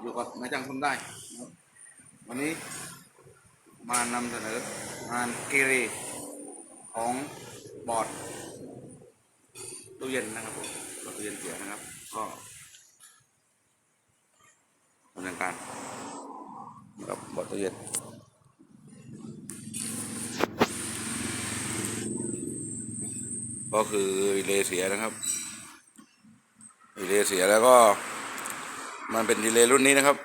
อยู่กับนายจ้างทำได้ วันนี้มานำเสนองานเกเรของบอร์ดตู้เย็นนะครับผมบอร์ดตู้เย็นเสียนะครับ ก็ดำเนินการกับบอร์ดตู้เย็นก็คือเลเสียนะครับเลเสียแล้วก็ มันเป็นดีเลย์รุ่นนี้นะครับ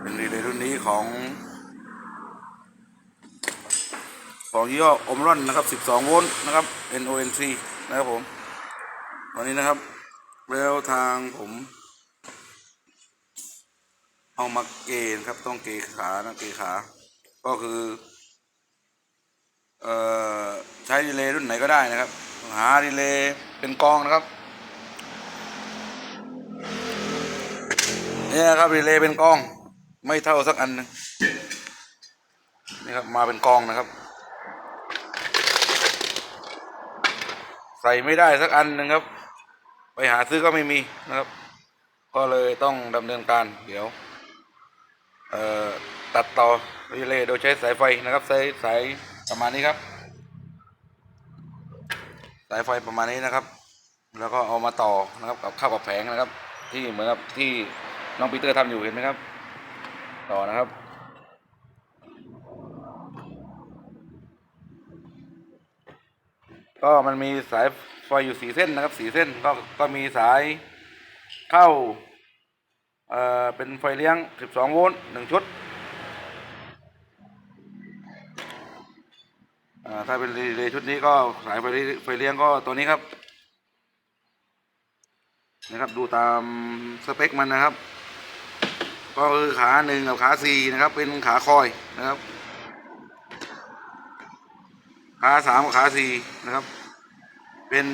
เป็นดีเลย์รุ่นนี้ของ ของยี่ห้ออมรอนนะครับ 12 โวลต์นะครับ NONC นะครับผมตอนนี้นะครับ แล้วทางผม เอามาเกณฑ์ครับต้องเกยขานะเกยขา ก็คือ เอ่อ ใช้ดีเลย์รุ่นไหนก็ได้นะครับ หาดีเลย์เป็นกองนะครับเนี่ยครับดีเลย์เป็นกอง ไม่เท่าสักอันหนึงนี่ครับมาเป็นกองนะครับ ใส่ไม่ได้สักอันหนึ่งครับ ไปหาซื้อก็ไม่มีนะครับ ก็เลยต้องดำเนินการเดี๋ยวตัดต่อรีเลย์โดยใช้สายไฟนะครับสายสายประมาณนี้ครับ สายไฟประมาณนี้นะครับ แล้วก็เอามาต่อนะครับกับเข้ากับแผงนะครับ ที่เหมือนกับที่น้องปีเตอร์ทำอยู่เห็นไหมครับ ต่อนะครับ ก็มันมีสายไฟอยู่สี่เส้นนะครับสี่เส้นก็ก็มีสายเข้าเอ่อเป็นไฟเลี้ยง 12 โวลต์หนึ่งชุด ถ้าเป็นรีเลย์ชุดนี้ก็สายไฟไฟเลี้ยงก็ตัวนี้ครับนะครับดูตามสเปคมันนะครับ ก็คือขาหนึ่งกับขาสี่นะครับ เป็นขาคอยนะครับ ขาสามกับขาสี่นะครับ เป็น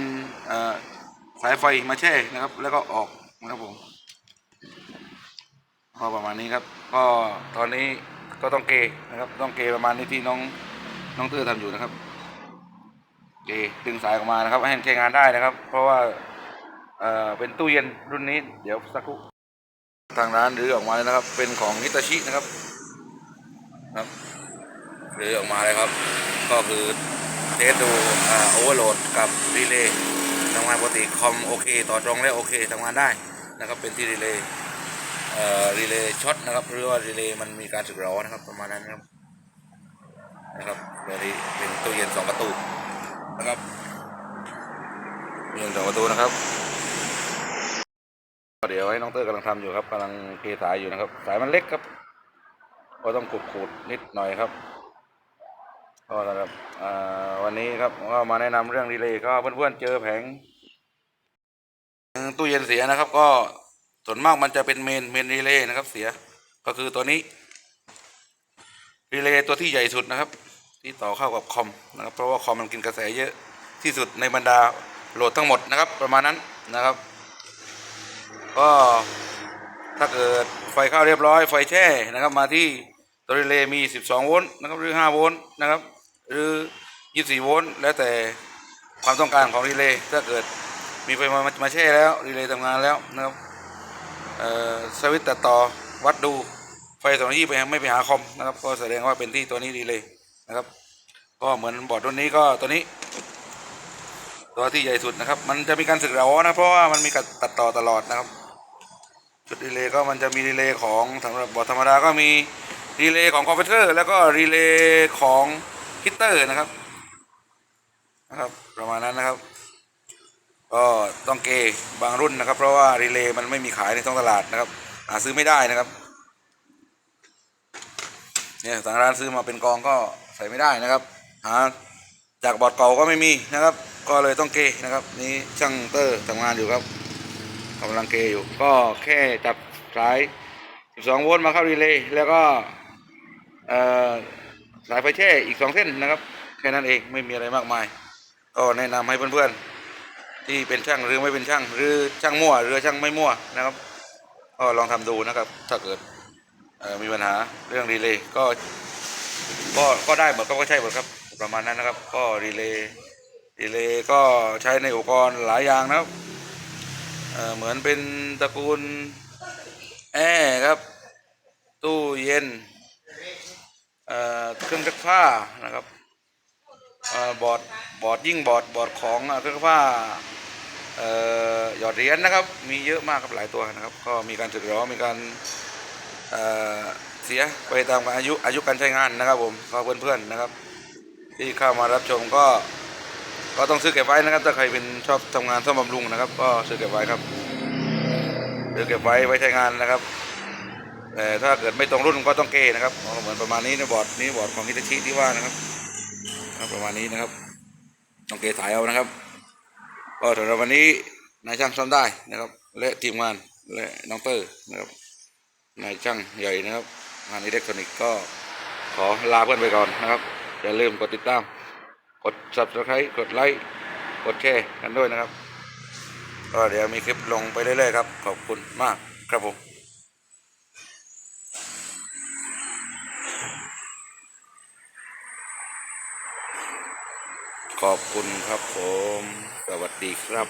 สายไฟมาแช่นะครับ แล้วก็ออกนะครับผมก็ประมาณนี้ครับ ก็ตอนนี้ก็ต้องเกนะครับ ต้องเกประมาณนี้ที่น้อง น้องเตื้อทำอยู่นะครับเกดึงสายออกมานะครับ ให้ใช้งานได้นะครับ เพราะว่าเอ่อเป็นตู้เย็นรุ่นนี้ เดี๋ยวสักครู่ทางร้านรื้อออกมาแล้วนะครับ เป็นของฮิตาชินะครับครับรื้อออกมาเลยครับ ก็คือเทสดูอ่าโอเวอร์โหลดกับรีเลย์ทำงานปกติคอมโอเค ต่อตรงแล้วโอเคทำงานได้นะครับ เป็นที่รีเลย์เอ่อรีเลย์ช็อตนะครับหรือว่ารีเลย์มันมีการสึกหรอนะครับประมาณนั้นนะครับ นะครับเดี๋ยวนี้เป็นตู้เย็นสองประตูนะครับตู้เย็นสองประตูนะครับเดี๋ยวให้น้องเตอร์กำลังทำอยู่ครับกำลังเทสายอยู่นะครับ สายมันเล็กครับก็ต้องขูดขูดๆนิดหน่อยครับก็นะครับวันนี้ครับก็มาแนะนำเรื่องรีเลย์ก็เพื่อนๆเจอแผงตู้เย็นเสียนะครับ ก็ส่วนมากมันจะเป็นเมนเมนรีเลย์นะครับ เสียก็คือตัวนี้รีเลย์ตัวที่ใหญ่สุดนะครับ ที่ต่อเข้ากับคอมนะครับเพราะว่าคอมมันกินกระแสเยอะที่สุดในบรรดาโหลดทั้งหมดนะครับ ประมาณนั้นนะครับ ก็ถ้าเกิดไฟเข้าเรียบร้อยไฟแช่นะครับ มาที่ตัวรีเลย์มี 12 โวลต์นะครับ หรือ 5 โวลต์นะครับ หรือ 24 โวลต์แล้วแต่ความต้องการของรีเลย์ถ้าเกิดมีไฟมามาแช่แล้วรีเลย์ทำงานแล้วนะครับเอ่อสวิตช์ตัดต่อวัดดูไฟสองยี่ไปไม่ไปหาคอมนะครับ ก็แสดงว่าเป็นที่ตัวนี้รีเลย์ นะครับ ก็เหมือนบอร์ดตัวนี้ก็ตัวนี้ ตัวที่ใหญ่สุดนะครับ มันจะมีการสึกเหลานะเพราะว่ามันมีการตัดต่อตลอดนะครับ จุดรีเลย์ก็มันจะมีรีเลย์ของสำหรับบอร์ดธรรมดาก็มีรีเลย์ของคอมพิวเตอร์แล้วก็รีเลย์ของฮิตเตอร์นะครับนะครับ ประมาณนั้นนะครับก็ต้องเกย์บางรุ่นนะครับ เพราะว่ารีเลย์มันไม่มีขายในท้องตลาดนะครับหาซื้อไม่ได้นะครับเนี่ยทางร้านซื้อมาเป็นกองก็ ใส่ไม่ได้นะครับ หาจากบอร์ดเก่าก็ไม่มีนะครับ ก็เลยต้องเกย์นะครับ นี่ช่างเตอร์ทำงานอยู่ครับกำลังเกย์อยู่ ก็แค่จับสาย 12 โวลต์มาเข้ารีเลย์แล้วก็สายไฟแช่อีก 2 เส้นนะครับ แค่นั้นเองไม่มีอะไรมากมาย ก็แนะนำให้เพื่อนๆ ที่เป็นช่างหรือไม่เป็นช่าง หรือช่างมั่วหรือช่างไม่มั่วนะครับก็ลองทำดูนะครับ ถ้าเกิดมีปัญหาเรื่องรีเลย์ก็ ก็ก็ได้หมดก็ก็ใช่หมดครับ ประมาณนั้นนะครับ ก็รีเลย์ดีเลย์ก็ใช้ในอุปกรณ์หลายอย่างนะครับเเหมือนเป็นตระกูลแอร์ครับ ตู้เย็นเเครื่องซักผ้านะครับอบอร์ดบอร์ดยิ่งบอร์ดบอร์ดของเครื่องซักผ้าหยอดเหรียญนะครับ มีเยอะมากครับหลายตัวนะครับ ก็มีการสึกหรอมีการ เสียไปตามอายุอายุการใช้งานนะครับผมก็เพื่อนๆนะครับ ที่เข้ามารับชมก็ ก็ต้องซื้อเก็บไว้นะครับ ถ้าใครเป็นชอบทำงานซ่อมบำรุงนะครับ ก็ซื้อเก็บไว้ครับซื้อเก็บไว้ไว้ใช้งานนะครับแต่ถ้าเกิดไม่ตรงรุ่นก็ต้องเกนะครับเหมือนประมาณนี้นะบอร์ดนี้บอร์ดของฮิตาชิที่ว่านะครับประมาณนี้นะครับต้องเกสายเอานะครับก็สำหรับวันนี้นายช่างซ่อมได้นะครับ และทีมงานและน้องเตอร์นะครับนายช่างใหญ่นะครับ งานอิเล็กทรอนิกส์ก็ขอลาเพื่อนไปก่อนนะครับ อย่าลืมกดติดตาม กด subscribe กดไลค์กดแชร์กันด้วยนะครับก็เดี๋ยวมีคลิปลงไปเรื่อยๆครับ ขอบคุณมากครับผมขอบคุณครับผม สวัสดีครับ